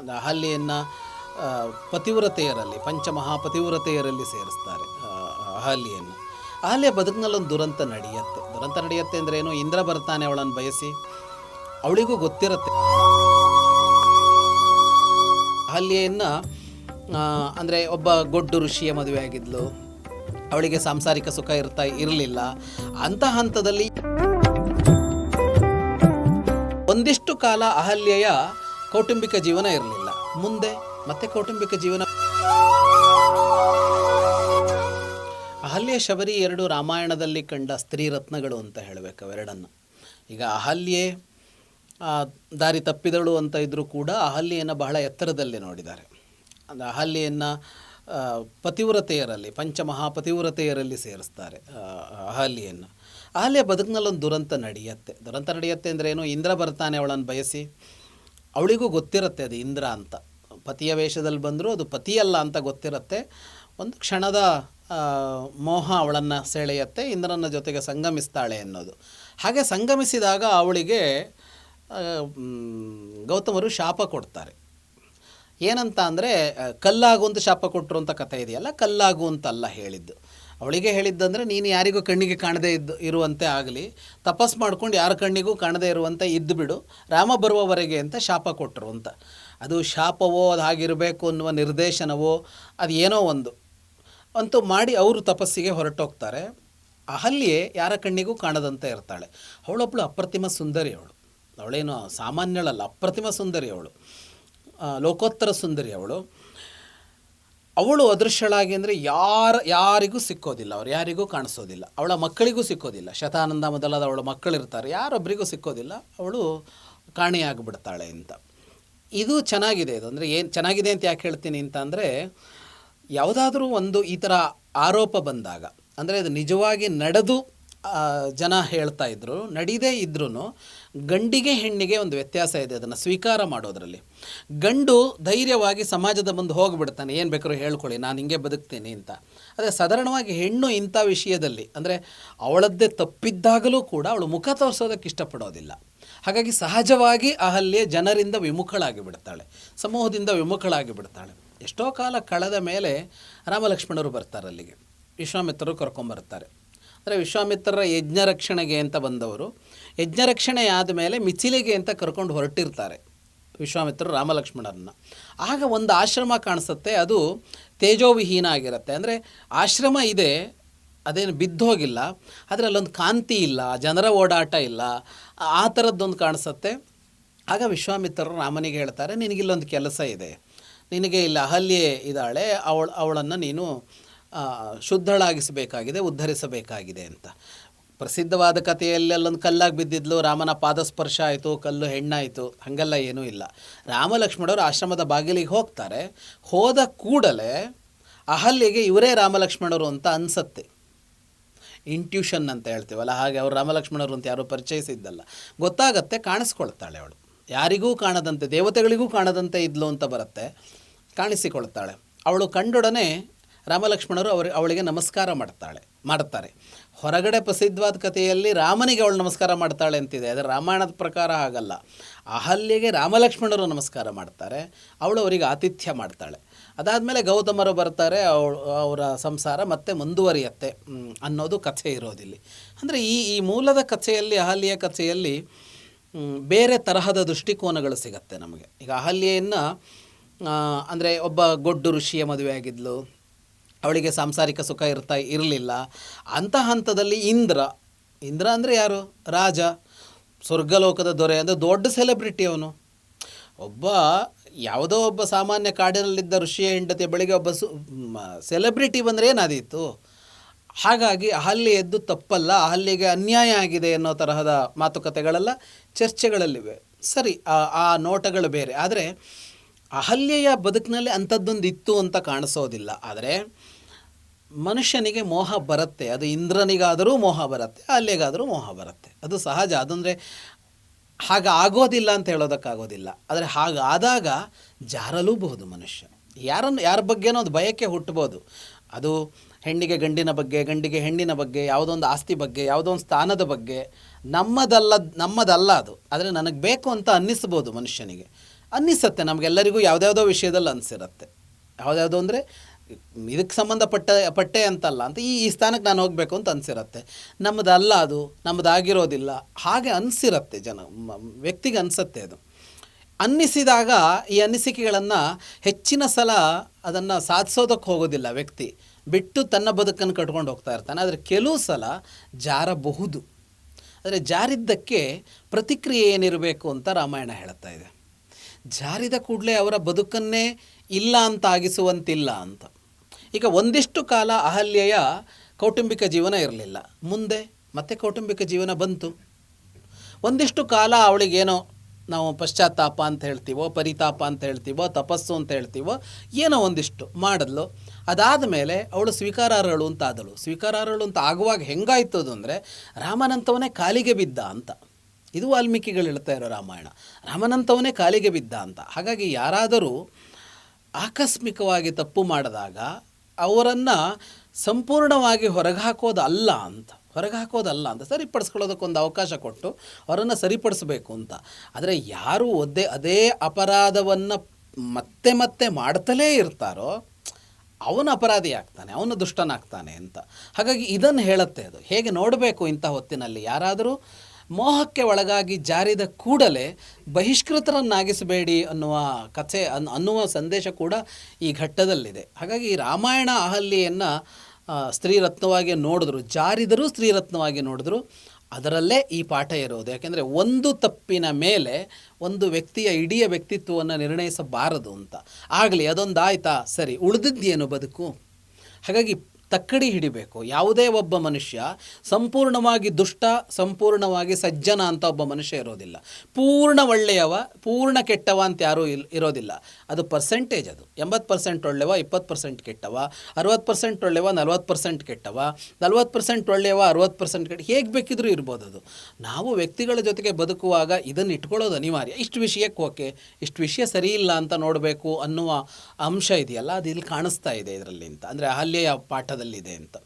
ಅದು ಅಹಲ್ಯೆಯನ್ನು ಪತಿವ್ರತೆಯರಲ್ಲಿ, ಪಂಚಮಹಾಪತಿವ್ರತೆಯರಲ್ಲಿ ಸೇರಿಸ್ತಾರೆ ಅಹಲ್ಯನ್ನು ಅಹಲ್ಯ ಬದುಕಿನಲ್ಲಿ ಒಂದು ದುರಂತ ನಡೆಯುತ್ತೆ. ದುರಂತ ನಡೆಯುತ್ತೆ ಅಂದ್ರೆ ಏನು? ಇಂದ್ರ ಬರ್ತಾನೆ ಅವಳನ್ನು ಬಯಸಿ, ಅವಳಿಗೂ ಗೊತ್ತಿರುತ್ತೆ. ಅಹಲ್ಯೆಯನ್ನು ಅಂದರೆ ಒಬ್ಬ ಗೊಡ್ಡು ಋಷಿಯ ಮದುವೆ ಆಗಿದ್ಲು. ಅವಳಿಗೆ ಸಾಂಸಾರಿಕ ಸುಖ ಇರ್ತಾ ಇರಲಿಲ್ಲ. ಅಂಥ ಹಂತದಲ್ಲಿ ಒಂದಿಷ್ಟು ಕಾಲ ಅಹಲ್ಯೆಯ ಕೌಟುಂಬಿಕ ಜೀವನ ಇರಲಿಲ್ಲ. ಮುಂದೆ ಮತ್ತೆ ಕೌಟುಂಬಿಕ ಜೀವನ ಅಹಲ್ಯ ಶಬರಿ ಎರಡು ರಾಮಾಯಣದಲ್ಲಿ ಕಂಡ ಸ್ತ್ರೀ ರತ್ನಗಳು ಅಂತ ಹೇಳಬೇಕು ಅವೆರಡನ್ನು. ಈಗ ಅಹಲ್ಯೆ ದಾರಿ ತಪ್ಪಿದಳು ಅಂತ ಇದ್ದರೂ ಕೂಡ ಅಹಲ್ಯೆಯನ್ನು ಬಹಳ ಎತ್ತರದಲ್ಲಿ ನೋಡಿದ್ದಾರೆ. ಅಂದರೆ ಅಹಲ್ಯೆಯನ್ನು ಆ, ಪತಿವ್ರತೆಯರಲ್ಲಿ ಪಂಚಮಹಾಪತಿವ್ರತೆಯರಲ್ಲಿ ಸೇರಿಸ್ತಾರೆ ಅಹಲ್ಯನ್ನು ಅಹಲ್ಯ ಬದುಕಿನಲ್ಲೊಂದು ದುರಂತ ನಡೆಯುತ್ತೆ. ದುರಂತ ನಡೆಯುತ್ತೆ ಅಂದರೆ ಏನು? ಇಂದ್ರ ಬರ್ತಾನೆ ಅವಳನ್ನು ಬಯಸಿ ಅವಳಿಗೂ ಗೊತ್ತಿರುತ್ತೆ ಅದು ಇಂದ್ರ ಅಂತ. ಪತಿಯ ವೇಷದಲ್ಲಿ ಬಂದರೂ ಅದು ಪತಿಯಲ್ಲ ಅಂತ ಗೊತ್ತಿರುತ್ತೆ. ಒಂದು ಕ್ಷಣದ ಮೋಹ ಅವಳನ್ನು ಸೆಳೆಯತ್ತೆ, ಇಂದ್ರನ ಜೊತೆಗೆ ಸಂಗಮಿಸ್ತಾಳೆ ಅನ್ನೋದು. ಹಾಗೆ ಸಂಗಮಿಸಿದಾಗ ಅವಳಿಗೆ ಗೌತಮರು ಶಾಪ ಕೊಡ್ತಾರೆ. ಏನಂತ ಅಂದರೆ ಕಲ್ಲಾಗು ಅಂತ ಶಾಪ ಕೊಟ್ಟರು ಅಂತ ಕಥೆ ಇದೆಯಲ್ಲ, ಕಲ್ಲಾಗು ಅಂತಲ್ಲ ಹೇಳಿದ್ದು. ಅವಳಿಗೆ ಹೇಳಿದ್ದಂದರೆ, ನೀನು ಯಾರಿಗೂ ಕಣ್ಣಿಗೆ ಕಾಣದೇ ಇದ್ದು, ಇರುವಂತೆ ಆಗಲಿ. ತಪಸ್ ಮಾಡ್ಕೊಂಡು ಯಾರ ಕಣ್ಣಿಗೂ ಕಾಣದೇ ಇರುವಂತೆ ಇದ್ದು ಬಿಡು. ರಾಮ ಬರುವವರೆಗೆ ಅಂತ ಶಾಪ ಕೊಟ್ಟರು ಅಂತ. ಅದು ಶಾಪವೋ, ಅದು ಹಾಗಿರಬೇಕು ಅನ್ನುವ ನಿರ್ದೇಶನವೋ, ಅದು ಏನೋ ಒಂದು. ಅಂತೂ ಮಾಡಿ ಅವರು ತಪಸ್ಸಿಗೆ ಹೊರಟೋಗ್ತಾರೆ. ಅಹಲ್ಯೆ ಯಾರ ಕಣ್ಣಿಗೂ ಕಾಣದಂತೆ ಇರ್ತಾಳೆ. ಅವಳೊಬ್ಬಳು ಅಪ್ರತಿಮ ಸುಂದರಿ ಅವಳು. ಅವಳೇನು ಸಾಮಾನ್ಯಳಲ್ಲ, ಅಪ್ರತಿಮ ಸುಂದರಿ ಅವಳು. ಲೋಕೋತ್ತರ ಸುಂದರಿ ಅವಳು. ಅವಳು ಅದೃಶ್ಯಳಾಗಿ ಅಂದರೆ ಯಾರ, ಯಾರಿಗೂ ಸಿಕ್ಕೋದಿಲ್ಲ ಅವ್ರು, ಯಾರಿಗೂ ಕಾಣಿಸೋದಿಲ್ಲ. ಅವಳ ಮಕ್ಕಳಿಗೂ ಸಿಕ್ಕೋದಿಲ್ಲ. ಶತಾನಂದ ಮೊದಲಾದ ಅವಳ ಮಕ್ಕಳಿರ್ತಾರೆ. ಯಾರೊಬ್ಬರಿಗೂ ಸಿಕ್ಕೋದಿಲ್ಲ. ಅವಳು ಕಾಣೆಯಾಗಿಬಿಡ್ತಾಳೆ ಅಂತ. ಇದು ಚೆನ್ನಾಗಿದೆ ಇದು. ಅಂದರೆ ಏನು, ಚೆನ್ನಾಗಿದೆ ಅಂತ ಯಾಕೆ ಹೇಳ್ತೀನಿ ಅಂತ ಅಂದರೆ, ಯಾವುದಾದ್ರೂ ಒಂದು ಈ ಥರ ಆರೋಪ ಬಂದಾಗ, ಅಂದರೆ ಅದು ನಿಜವಾಗಿ ನಡೆದು ಜನ ಹೇಳ್ತಾ ಇದ್ರು, ನಡೀದೇ ಇದ್ರೂ ಗಂಡಿಗೆ ಹೆಣ್ಣಿಗೆ ಒಂದು ವ್ಯತ್ಯಾಸ ಇದೆ ಅದನ್ನು ಸ್ವೀಕಾರ ಮಾಡೋದರಲ್ಲಿ. ಗಂಡು ಧೈರ್ಯವಾಗಿ ಸಮಾಜದ ಮುಂದೆ ಹೋಗಿಬಿಡ್ತಾನೆ, ಏನು ಬೇಕಾದ್ರೂ ಹೇಳ್ಕೊಳ್ಳಿ, ನಾನು ಹಿಂಗೆ ಬದುಕ್ತೀನಿ ಅಂತ. ಆದರೆ ಸಾಧಾರಣವಾಗಿ ಹೆಣ್ಣು ಇಂಥ ವಿಷಯದಲ್ಲಿ, ಅಂದರೆ ಅವಳದ್ದೇ ತಪ್ಪಿದ್ದಾಗಲೂ ಕೂಡ ಅವಳು ಮುಖ ತೋರಿಸೋದಕ್ಕೆ ಇಷ್ಟಪಡೋದಿಲ್ಲ. ಹಾಗಾಗಿ ಸಹಜವಾಗಿ ಅಹಲ್ಯೆ ಜನರಿಂದ ವಿಮುಖಳಾಗಿ ಬಿಡ್ತಾಳೆ, ಸಮೂಹದಿಂದ ವಿಮುಖಳಾಗಿ ಬಿಡ್ತಾಳೆ. ಎಷ್ಟೋ ಕಾಲ ಕಳೆದ ಮೇಲೆ ರಾಮಲಕ್ಷ್ಮಣರು ಬರ್ತಾರೆ ಅಲ್ಲಿಗೆ, ವಿಶ್ವಾಮಿತ್ರರು ಕರ್ಕೊಂಬರ್ತಾರೆ. ಅಂದರೆ ವಿಶ್ವಾಮಿತ್ರರ ಯಜ್ಞ ರಕ್ಷಣೆಗೆ ಅಂತ ಬಂದವರು. ಯಜ್ಞ ರಕ್ಷಣೆ ಆದಮೇಲೆ ಮಿಥಿಲೆಗೆ ಅಂತ ಕರ್ಕೊಂಡು ಹೊರಟಿರ್ತಾರೆ ವಿಶ್ವಾಮಿತ್ರರು ರಾಮಲಕ್ಷ್ಮಣರನ್ನು. ಆಗ ಒಂದು ಆಶ್ರಮ ಕಾಣಿಸುತ್ತೆ, ಅದು ತೇಜೋವಿಹೀನ ಆಗಿರುತ್ತೆ. ಅಂದರೆ ಆಶ್ರಮ ಇದೆ, ಅದೇನು ಬಿದ್ದೋಗಿಲ್ಲ ಆದರೆ ಅಲ್ಲೊಂದು ಕಾಂತಿ ಇಲ್ಲ, ಜನರ ಓಡಾಟ ಇಲ್ಲ, ಆ ಥರದ್ದೊಂದು ಕಾಣಿಸುತ್ತೆ. ಆಗ ವಿಶ್ವಾಮಿತ್ರರು ರಾಮನಿಗೆ ಹೇಳ್ತಾರೆ, ನಿನಗಿಲ್ಲೊಂದು ಕೆಲಸ ಇದೆ. ನಿನಗೆ ಇಲ್ಲಿ ಅಹಲ್ಯೆ ಇದ್ದಾಳೆ, ಅವಳು, ಅವಳನ್ನು ನೀನು ಶುದ್ಧಳಾಗಿಸಬೇಕಾಗಿದೆ, ಉದ್ಧರಿಸಬೇಕಾಗಿದೆ ಅಂತ. ಪ್ರಸಿದ್ಧವಾದ ಕಥೆಯಲ್ಲಿ ಅಲ್ಲೊಂದು ಕಲ್ಲಾಗಿ ಬಿದ್ದಿದ್ಲು, ರಾಮನ ಪಾದಸ್ಪರ್ಶ ಆಯಿತು, ಕಲ್ಲು ಹೆಣ್ಣಾಯಿತು, ಹಾಗೆಲ್ಲ ಏನೂ ಇಲ್ಲ. ರಾಮಲಕ್ಷ್ಮಣರು ಆಶ್ರಮದ ಬಾಗಿಲಿಗೆ ಹೋಗ್ತಾರೆ. ಹೋದ ಕೂಡಲೇ ಅಹಲ್ಯೆಗೆ ಇವರೇ ರಾಮಲಕ್ಷ್ಮಣರು ಅಂತ ಅನಿಸತ್ತೆ. ಇಂಟ್ಯೂಷನ್ ಅಂತ ಹೇಳ್ತೀವಲ್ಲ, ಹಾಗೆ ಅವರು ರಾಮಲಕ್ಷ್ಮಣರು ಅಂತ ಯಾರೂ ಪರಿಚಯಿಸಿದ್ದಲ್ಲ. ಗೊತ್ತಾಗತ್ತೆ, ಕಾಣಿಸ್ಕೊಳ್ತಾಳೆ ಅವಳು. ಯಾರಿಗೂ ಕಾಣದಂತೆ, ದೇವತೆಗಳಿಗೂ ಕಾಣದಂತೆ ಇದ್ಲು ಅಂತ ಬರುತ್ತೆ, ಕಾಣಿಸಿಕೊಳ್ತಾಳೆ. ಅವಳು ಕಂಡೊಡನೆ ರಾಮಲಕ್ಷ್ಮಣರು ಅವರು ಅವಳಿಗೆ ನಮಸ್ಕಾರ ಮಾಡ್ತಾಳೆ ಮಾಡ್ತಾರೆ ಹೊರಗಡೆ ಪ್ರಸಿದ್ಧವಾದ ಕಥೆಯಲ್ಲಿ ರಾಮನಿಗೆ ಅವಳು ನಮಸ್ಕಾರ ಮಾಡ್ತಾಳೆ ಅಂತಿದೆ. ಆದರೆ ರಾಮಾಯಣದ ಪ್ರಕಾರ ಆಗಲ್ಲ ಅಹಲ್ಯೆಗೆ ರಾಮಲಕ್ಷ್ಮಣರು ನಮಸ್ಕಾರ ಮಾಡ್ತಾರೆ. ಅವಳು ಅವರಿಗೆ ಆತಿಥ್ಯ ಮಾಡ್ತಾಳೆ. ಅದಾದಮೇಲೆ ಗೌತಮರು ಬರ್ತಾರೆ, ಅವಳು ಅವರ ಸಂಸಾರ ಮತ್ತೆ ಮುಂದುವರಿಯತ್ತೆ ಅನ್ನೋದು ಕಥೆ ಇರೋದಿಲ್ಲಿ. ಅಂದರೆ ಈ ಈ ಮೂಲದ ಕಥೆಯಲ್ಲಿ ಅಹಲ್ಯ ಕಥೆಯಲ್ಲಿ ಬೇರೆ ತರಹದ ದೃಷ್ಟಿಕೋನಗಳು ಸಿಗತ್ತೆ ನಮಗೆ. ಈಗ ಅಹಲ್ಯೆಯನ್ನು ಅಂದರೆ ಒಬ್ಬ ಗೊಡ್ಡು ಋಷಿಯ ಮದುವೆ ಆಗಿದ್ಲು ಅವಳಿಗೆ ಸಾಂಸಾರಿಕ ಸುಖ ಇರ್ತಾ ಇರಲಿಲ್ಲ. ಅಂತ ಹಂತದಲ್ಲಿ ಇಂದ್ರ ಇಂದ್ರ ಅಂದರೆ ಯಾರು? ರಾಜ, ಸ್ವರ್ಗಲೋಕದ ದೊರೆ, ಅಂದರೆ ದೊಡ್ಡ ಸೆಲೆಬ್ರಿಟಿ ಅವನು. ಒಬ್ಬ ಯಾವುದೋ ಒಬ್ಬ ಸಾಮಾನ್ಯ ಕಾಡಿನಲ್ಲಿದ್ದ ಋಷಿಯ ಹೆಂಡತಿಯ ಬಳಿಗೆ ಒಬ್ಬ ಸು ಸೆಲೆಬ್ರಿಟಿ ಬಂದರೆ ಏನಾದೀತು? ಹಾಗಾಗಿ ಅಹಲ್ಯೆ ಎದ್ದು ತಪ್ಪಲ್ಲ ಅಹಲ್ಯೆಗೆ ಅನ್ಯಾಯ ಆಗಿದೆ ಅನ್ನೋ ತರಹದ ಮಾತುಕತೆಗಳೆಲ್ಲ, ಚರ್ಚೆಗಳಲ್ಲಿವೆ. ಸರಿ, ಆ ನೋಟಗಳು ಬೇರೆ. ಆದರೆ ಅಹಲ್ಯೆಯ ಬದುಕಿನಲ್ಲಿ ಅಂಥದ್ದೊಂದು ಇತ್ತು ಅಂತ ಕಾಣಿಸೋದಿಲ್ಲ. ಆದರೆ ಮನುಷ್ಯನಿಗೆ ಮೋಹ ಬರುತ್ತೆ. ಅದು ಇಂದ್ರನಿಗಾದರೂ ಮೋಹ ಬರುತ್ತೆ, ಅಲ್ಲಿಗಾದರೂ ಮೋಹ ಬರುತ್ತೆ. ಅದು ಸಹಜ. ಅದಂದರೆ ಹಾಗೆ ಆಗೋದಿಲ್ಲ ಅಂತ ಹೇಳೋದಕ್ಕಾಗೋದಿಲ್ಲ. ಆದರೆ ಹಾಗಾದಾಗ ಜಾರಲೂಬಹುದು ಮನುಷ್ಯ. ಯಾರನ್ನು, ಯಾರ ಬಗ್ಗೆನೋ ಒಂದು ಬಯಕೆ ಹುಟ್ಟಬೋದು ಅದು ಹೆಣ್ಣಿಗೆ ಗಂಡಿನ ಬಗ್ಗೆ, ಗಂಡಿಗೆ ಹೆಣ್ಣಿನ ಬಗ್ಗೆ ಯಾವುದೋ ಒಂದು ಆಸ್ತಿ ಬಗ್ಗೆ ಯಾವುದೋ ಒಂದು ಸ್ಥಾನದ ಬಗ್ಗೆ ನಮ್ಮದಲ್ಲ ನಮ್ಮದಲ್ಲ ಅದು. ಆದರೆ ನನಗೆ ಬೇಕು ಅಂತ ಅನ್ನಿಸ್ಬೋದು ಮನುಷ್ಯನಿಗೆ. ಅನ್ನಿಸುತ್ತೆ. ನಮಗೆಲ್ಲರಿಗೂ ಯಾವುದ್ಯಾವುದೋ ವಿಷಯದಲ್ಲಿ ಅನಿಸಿರುತ್ತೆ. ಯಾವುದ್ಯಾವುದೋ ಅಂದರೆ ಇದಕ್ಕೆ ಸಂಬಂಧಪಟ್ಟ, ಪಟ್ಟೆ ಅಂತಲ್ಲ ಅಂತ ಈ ಈ ಸ್ಥಾನಕ್ಕೆ ನಾನು ಹೋಗಬೇಕು ಅಂತ ಅನಿಸಿರತ್ತೆ. ನಮ್ಮದಲ್ಲ ಅದು ನಮ್ಮದಾಗಿರೋದಿಲ್ಲ ಹಾಗೆ ಅನಿಸಿರತ್ತೆ ಜನ ವ್ಯಕ್ತಿಗೆ ಅನಿಸತ್ತೆ ಅದು. ಅನ್ನಿಸಿದಾಗ ಈ ಅನಿಸಿಕೆಗಳನ್ನು ಹೆಚ್ಚಿನ ಸಲ ಅದನ್ನು ಸಾಧಿಸೋದಕ್ಕೆ ಹೋಗೋದಿಲ್ಲ ವ್ಯಕ್ತಿ. ಬಿಟ್ಟು ತನ್ನ ಬದುಕನ್ನು ಕಟ್ಕೊಂಡು ಹೋಗ್ತಾ ಇರ್ತಾನೆ. ಆದರೆ ಕೆಲವು ಸಲ ಜಾರಬಹುದು. ಆದರೆ ಜಾರಿದ್ದಕ್ಕೆ ಪ್ರತಿಕ್ರಿಯೆ ಏನಿರಬೇಕು ಅಂತ ರಾಮಾಯಣ ಹೇಳ್ತಾ ಇದೆ. ಜಾರಿದ ಕೂಡಲೇ ಅವರ ಬದುಕನ್ನೇ ಇಲ್ಲ ಅಂತ ಆಗಿಸುವಂತಿಲ್ಲ ಅಂತ. ಈಗ ಒಂದಿಷ್ಟು ಕಾಲ ಅಹಲ್ಯೆಯ ಕೌಟುಂಬಿಕ ಜೀವನ ಇರಲಿಲ್ಲ. ಮುಂದೆ ಮತ್ತೆ ಕೌಟುಂಬಿಕ ಜೀವನ ಬಂತು. ಒಂದಿಷ್ಟು ಕಾಲ ಅವಳಿಗೇನೋ ನಾವು ಪಶ್ಚಾತ್ತಾಪ ಅಂತ ಹೇಳ್ತೀವೋ, ಪರಿತಾಪ ಅಂತ ಹೇಳ್ತೀವೋ, ತಪಸ್ಸು ಅಂತ ಹೇಳ್ತೀವೋ, ಏನೋ ಒಂದಿಷ್ಟು ಮಾಡಿದ್ಲು. ಅದಾದ ಮೇಲೆ ಅವಳು ಸ್ವೀಕಾರಾರ್ಹಳು ಅಂತ ಆದಳು. ಸ್ವೀಕಾರಾರ್ಹಳು ಅಂತ ಆಗುವಾಗ ಹೆಂಗಾಯ್ತು ಅದು ಅಂದರೆ, ರಾಮನಂತವನೇ ಕಾಲಿಗೆ ಬಿದ್ದ ಅಂತ. ಇದು ವಾಲ್ಮೀಕಿಗಳು ಹೇಳ್ತಾ ಇರೋ ರಾಮಾಯಣ. ರಾಮನಂತವನೇ ಕಾಲಿಗೆ ಬಿದ್ದ ಅಂತ. ಹಾಗಾಗಿ ಯಾರಾದರೂ ಆಕಸ್ಮಿಕವಾಗಿ ತಪ್ಪು ಮಾಡಿದಾಗ ಅವರನ್ನು ಸಂಪೂರ್ಣವಾಗಿ ಹೊರಗೆ ಹಾಕೋದು ಅಲ್ಲ ಅಂತ ಹೊರಗೆ ಹಾಕೋದಲ್ಲ ಅಂತ, ಸರಿಪಡಿಸ್ಕೊಳ್ಳೋದಕ್ಕೊಂದು ಅವಕಾಶ ಕೊಟ್ಟು ಅವರನ್ನು ಸರಿಪಡಿಸಬೇಕು ಅಂತ. ಆದರೆ ಯಾರು ಒದ್ದೆ, ಅದೇ ಅಪರಾಧವನ್ನು ಮತ್ತೆ ಮತ್ತೆ ಮಾಡ್ತಲೇ ಇರ್ತಾರೋ ಅವನು ಅಪರಾಧಿ ಆಗ್ತಾನೆ, ಅವನು ದುಷ್ಟನಾಗ್ತಾನೆ ಅಂತ. ಹಾಗಾಗಿ ಇದನ್ನು ಹೇಳುತ್ತೆ ಅದು. ಹೇಗೆ ನೋಡಬೇಕು ಇಂಥ ಹೊತ್ತಿನಲ್ಲಿ? ಯಾರಾದರೂ ಮೋಹಕ್ಕೆ ಒಳಗಾಗಿ ಜಾರಿದ ಕೂಡಲೇ ಬಹಿಷ್ಕೃತರನ್ನಾಗಿಸಬೇಡಿ ಅನ್ನುವ ಕಥೆ ಅನ್, ಅನ್ನುವ ಸಂದೇಶ ಕೂಡ ಈ ಘಟ್ಟದಲ್ಲಿದೆ. ಹಾಗಾಗಿ ಈ ರಾಮಾಯಣ ಅಹಲ್ಯೆಯನ್ನು ಸ್ತ್ರೀರತ್ನವಾಗಿ ನೋಡಿದ್ರು, ಜಾರಿದರೂ ಸ್ತ್ರೀರತ್ನವಾಗಿ ನೋಡಿದ್ರು, ಅದರಲ್ಲೇ ಈ ಪಾಠ ಇರೋದು. ಯಾಕೆಂದರೆ ಒಂದು ತಪ್ಪಿನ ಮೇಲೆ ಒಂದು ವ್ಯಕ್ತಿಯ ಇಡೀ ವ್ಯಕ್ತಿತ್ವವನ್ನು ನಿರ್ಣಯಿಸಬಾರದು ಅಂತ. ಆಗಲಿ ಅದೊಂದು ಆಯ್ತಾ ಸರಿ ಉಳಿದಿದ್ದೇನು ಬದುಕು? ಹಾಗಾಗಿ ತಕ್ಕಡಿ ಹಿಡಿಬೇಕು. ಯಾವುದೇ ಒಬ್ಬ ಮನುಷ್ಯ ಸಂಪೂರ್ಣವಾಗಿ ದುಷ್ಟ, ಸಂಪೂರ್ಣವಾಗಿ ಸಜ್ಜನ ಅಂತ ಒಬ್ಬ ಮನುಷ್ಯ ಇರೋದಿಲ್ಲ. ಪೂರ್ಣ ಒಳ್ಳೆಯವ, ಪೂರ್ಣ ಕೆಟ್ಟವ ಅಂತ ಯಾರೂ ಇಲ್, ಇರೋದಿಲ್ಲ. ಅದು ಪರ್ಸೆಂಟೇಜ್ ಅದು. ಎಂಬತ್ತು ಪರ್ಸೆಂಟ್ ಒಳ್ಳೆಯವ ಇಪ್ಪತ್ತು ಪರ್ಸೆಂಟ್ ಕೆಟ್ಟವ, ಅರವತ್ತು ಪರ್ಸೆಂಟ್ ಒಳ್ಳೆಯವ ನಲ್ವತ್ತು ಪರ್ಸೆಂಟ್ ಕೆಟ್ಟವ, ನಲ್ವತ್ತು ಪರ್ಸೆಂಟ್ ಒಳ್ಳೆಯವ, ಅರವತ್ತು ಪರ್ಸೆಂಟ್ ಕೆಟ್ಟ, ಹೇಗೆ ಬೇಕಿದ್ರೂ ಇರ್ಬೋದು ಅದು. ನಾವು ವ್ಯಕ್ತಿಗಳ ಜೊತೆಗೆ ಬದುಕುವಾಗ ಇದನ್ನು ಇಟ್ಕೊಳ್ಳೋದು ಅನಿವಾರ್ಯ. ಇಷ್ಟು ವಿಷಯಕ್ಕೆ ಓಕೆ, ಇಷ್ಟು ವಿಷಯ ಸರಿ ಇಲ್ಲ ಅಂತ ನೋಡಬೇಕು ಅನ್ನುವ ಅಂಶ ಇದೆಯಲ್ಲ ಅದು ಇಲ್ಲಿ ಕಾಣಿಸ್ತಾ ಇದೆ ಇದರಲ್ಲಿ ಅಂತ. ಅಂದರೆ ಅಹಲ್ಯೆಯ ಪಾಠದಲ್ಲಿದೆ ಅಂತ.